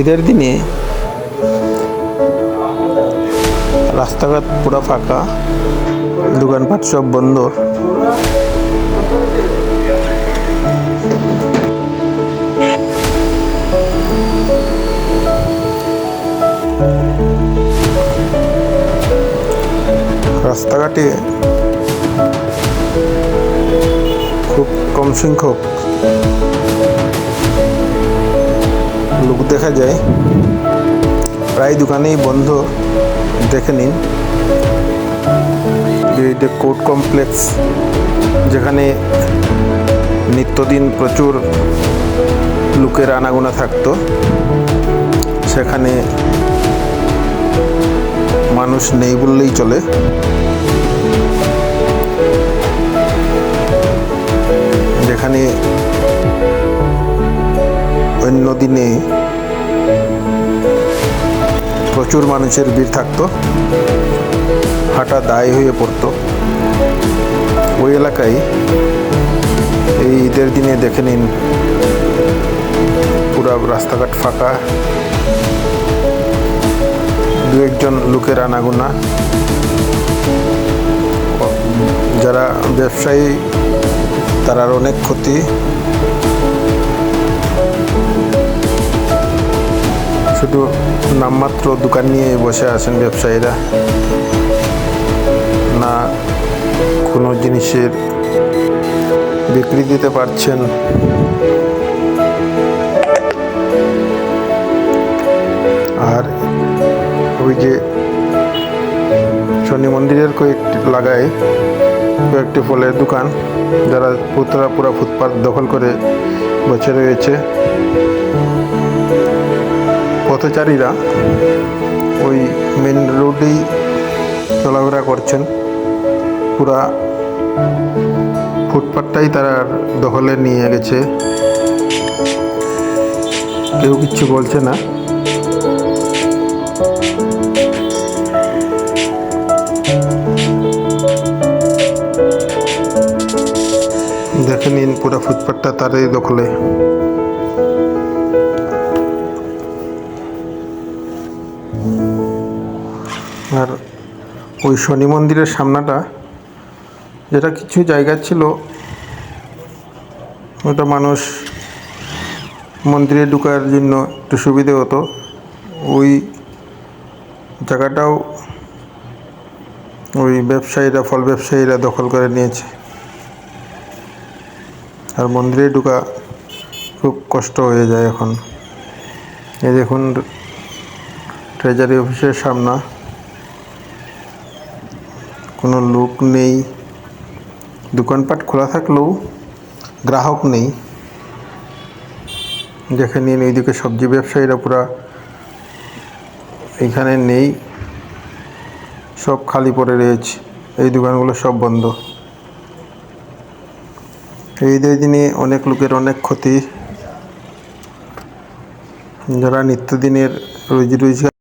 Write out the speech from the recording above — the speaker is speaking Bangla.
ঈদের দিনে রাস্তাঘাট পুরো ফাঁকা দোকানপাট সব বন্ধ। রাস্তাঘাটে খুব কম সংখ্যক লোক দেখা যায়। প্রায় দোকানেই বন্ধ, দেখে নিন। যে কোর্ট কমপ্লেক্স, যেখানে নিত্যদিন প্রচুর লোকের আনাগোনা থাকতো, সেখানে মানুষ নেই বললেই চলে। প্রচুর মানুষের ভিড় থাকতো। হাঁটা দায় হয়ে পড়তো। ওই এলাকায় এই ঈদের দিনে দেখে নিন, পুরা রাস্তাঘাট ফাঁকা। দু একজন লোকের আনাগোনা। যারা ব্যবসায়ী তারার অনেক ক্ষতি। শুধু নামমাত্র দোকান নিয়ে বসে আছেন ব্যবসায়ীরা। না, কোনো জিনিসের বিক্রি দিতে পারছেন। আর ওই যে শনি মন্দিরের কয়েকটি লাগায় কয়েকটি ফলের দোকান, যারা পুতরা পুরা ফুটপাত দখল করে বসে রয়েছে। পথচারীরা ওই মেন রোডেই চলাফেরা করছেন। পুরা ফুটপাথটাই তারা দখলে নিয়ে গেছে। কেউ কিচ্ছু বলছে না। দেখে নিন পুরো ফুটপাথটা তারই দখলে। আর ওই শনি মন্দিরের সামনাটা, যেটা কিছু জায়গা ছিল, ওটা মানুষ মন্দিরে ঢুকার জন্য একটু সুবিধে হতো। ওই জায়গাটাও ওই ব্যবসায়ীরা, ফল ব্যবসায়ীরা দখল করে নিয়েছে। আর মন্দিরে ঢুকা খুব কষ্ট হয়ে যায় এখন। এই দেখুন ট্রেজারি অফিসের সামনা। কোনো লোক নেই। দোকানপাট খোলা থাকলেও গ্রাহক নেই। যেখানে এইদিকে সবজি ব্যবসায়ীরা পুরা এখানে নেই। সব খালি পড়ে রয়েছে। এই দোকানগুলো সব বন্ধ। এই ঈদের দিনে অনেক লোকের অনেক ক্ষতি। যারা নিত্যদিনের রুজি রোজগার